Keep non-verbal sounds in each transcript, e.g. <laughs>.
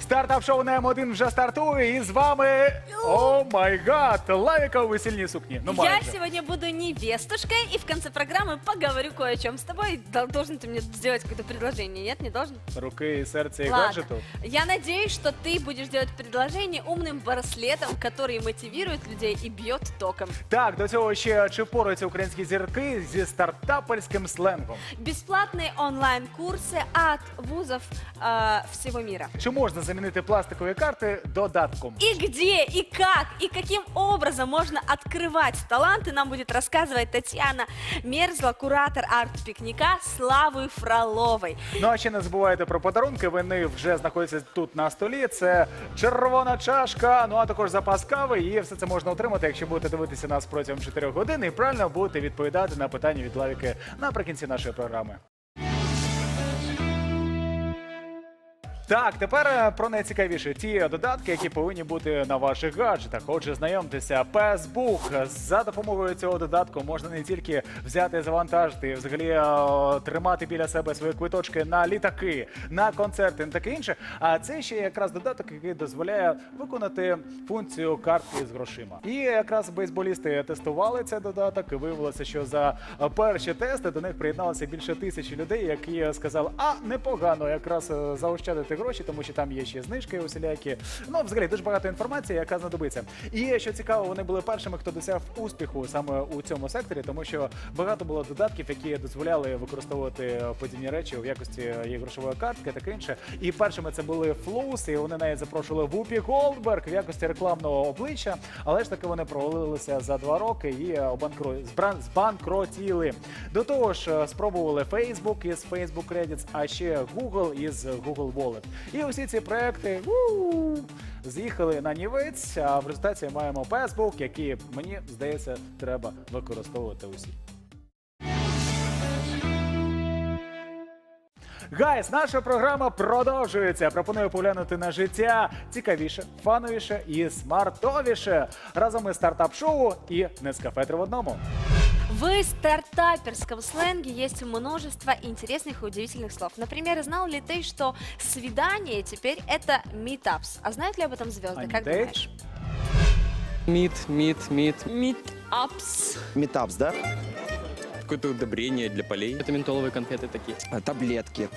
Стартап шоу на М1 вже стартує, і з вами о май гад, Лавіка у весільній сукні. Ну Я майже. сегодня буду невестушкой и в конце программы поговорю кое о чем с тобой. Дол- Должен ты мне сделать какое-то предложение, нет, не должен? Руки, серце і Ладно. гаджету. Я надеюсь, что ты будешь делать предложение умным браслетом, который мотивирует людей и бьет током. Так, до цього ще чи впораються українські зірки зі стартаперським сленгом? Бесплатные онлайн-курсы от вузов э, всего мира. Чи можна замінити пластикові карти додатком? И где, и как, и каким образом можно открывать таланты, нам будет рассказывать Татьяна Мерзла, куратор арт-пикника Славы Фроловой. Ну а ще не забувайте про подарунки. Вони вже знаходяться тут на столі. Це червона чашка, ну а також запас кави. І все це можна отримати, якщо будете дивитися нас протягом 4 годин і правильно будете відповідати на питання від лавіки наприкінці нашої програми. Так, тепер е, про найцікавіше ті додатки, які повинні бути на ваших гаджетах. Отже, знайомтеся, Facebook. За допомогою цього додатку можна не тільки взяти, завантажити, взагалі е, тримати біля себе свої квиточки на літаки, на концерти, і таке інше. А це ще якраз додаток, який дозволяє виконати функцію картки з грошима. І якраз бейсболісти тестували цей додаток. І виявилося, що за е, перші тести до них приєдналося більше тисячі людей, які сказали, а непогано якраз е, заощадити гроші, тому що там є ще знижки усілякі. Ну, взагалі, дуже багато інформації, яка знадобиться. І що цікаво, вони були першими, хто досяг успіху саме у цьому секторі, тому що багато було додатків, які дозволяли використовувати подібні речі в якості грошової картки, таке інше. І першими це були флус, і вони навіть запрошували Вупі Голдберг в якості рекламного обличчя, але ж таки вони провалилися за два роки і обанкру... збран- збанкротіли. До того ж, спробували Facebook із Facebook Credits, а ще Google із Google Wallet. І усі ці проекти з'їхали на нівець. А в результаті маємо Facebook, який мені здається треба використовувати усі. Гайс, наша програма продовжується. Пропоную поглянути на життя цікавіше, фановіше і смартовіше. Разом із стартап-шоу і Нескафе три в одному. В стартаперском сленге есть множество интересных и удивительных слов. Например, знал ли ты, что свидание теперь это meetups? А знают ли об этом звезды? А Как не думаешь? Мид, мид, мид. Meetups. Метапс, да? Какое-то удобрение для полей. Это ментоловые конфеты такие. А, Таблетки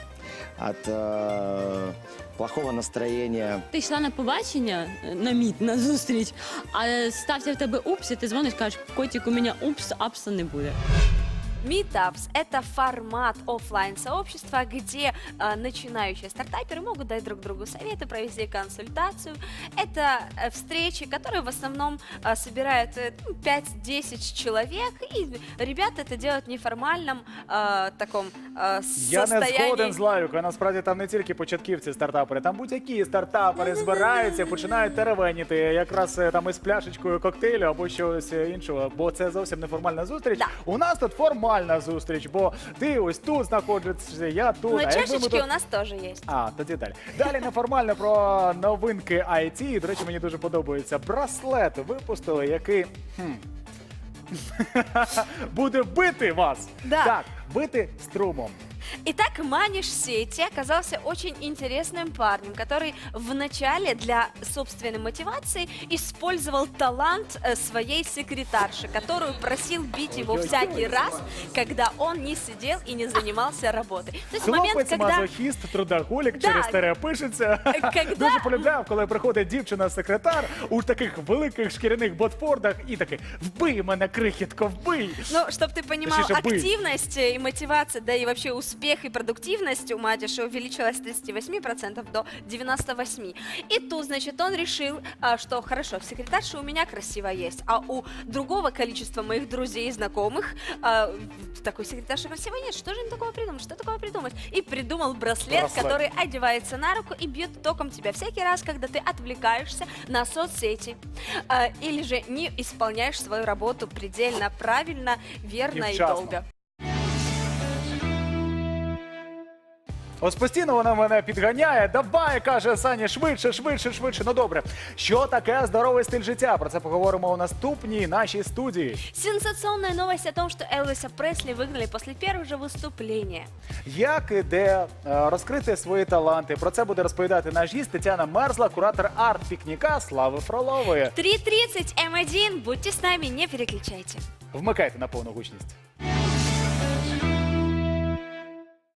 от э, плохого настроения. Ти йшла на побачення е, на міт, на зустріч, а стався в тебе упс, і ти дзвониш, кажеш, котик, у мене упс, апса не буде. Meetups – это формат оффлайн сообщества, где э, начинающие стартаперы могут дать друг другу советы, провести консультацию. Это э, встречи, которые в основном э, собирают э, ну, 5-10 человек, и ребята это делают в неформальном э, таком э, Я не состоянии. згоден з Лавікою. Насправді там не тільки початківці стартапери, там будь-які стартапери збираються, починають теревеніти якраз е, там із пляшечкою коктейлю або щось е, іншого, бо це зовсім неформальна зустріч. Да. У нас тут Формальна зустріч, бо ти ось тут знаходишся, я тут. Ну, а якби ми чашечки тут- у нас теж є. А, тоді далі. Далі неформально про новинки IT. До речі, мені дуже подобається. Браслет випустили, який хм, <laughs> буде бити вас. Да. Так, бити струмом. Итак, Маниш Сети оказался очень интересным парнем, который вначале для собственной мотивации использовал талант э, своей секретарши, которую просил бить его Ой-ой-ой. всякий раз, когда он не сидел и не занимался работой. То есть момент, Хлопець когда... мазохіст, трудоголік, Да. через тере пишеться. Когда- Дуже полюбляв, коли приходить дівчина-секретар у таких великих шкіряних ботфордах і такий вбий мене, крихітко, вбий. Ну, чтобы ты понимал, Точнее, бы. активность и мотивация, да и вообще успех и продуктивность у Матиша увеличилась с 38% до 98%. И тут, значит, он решил, а, что хорошо, секретарша у меня красиво есть, а у другого количества моих друзей и знакомых а, такой секретарши красиво нет. Что же им такого придумать? Что такого придумать? И придумал браслет, Браслет. который одевается на руку и бьет током тебя всякий раз, когда ты отвлекаешься на соцсети а, или же не исполняешь свою работу предельно правильно, верно И и, долго. Ось постійно вона мене підганяє. Давай, каже Саня, швидше, швидше, швидше. Ну добре. Що таке здоровий стиль життя? Про це поговоримо у наступній нашій студії. Сенсационная новость о том, что Элвиса Пресли выгнали после первого же выступления. Як і де е, розкрити свої таланти? Про це буде розповідати наш гість Тетяна Мерзла, куратор арт-пікніка Слави Фролової. 3.30 М1. Будьте с нами, не переключайте. Вмикайте на повну гучність.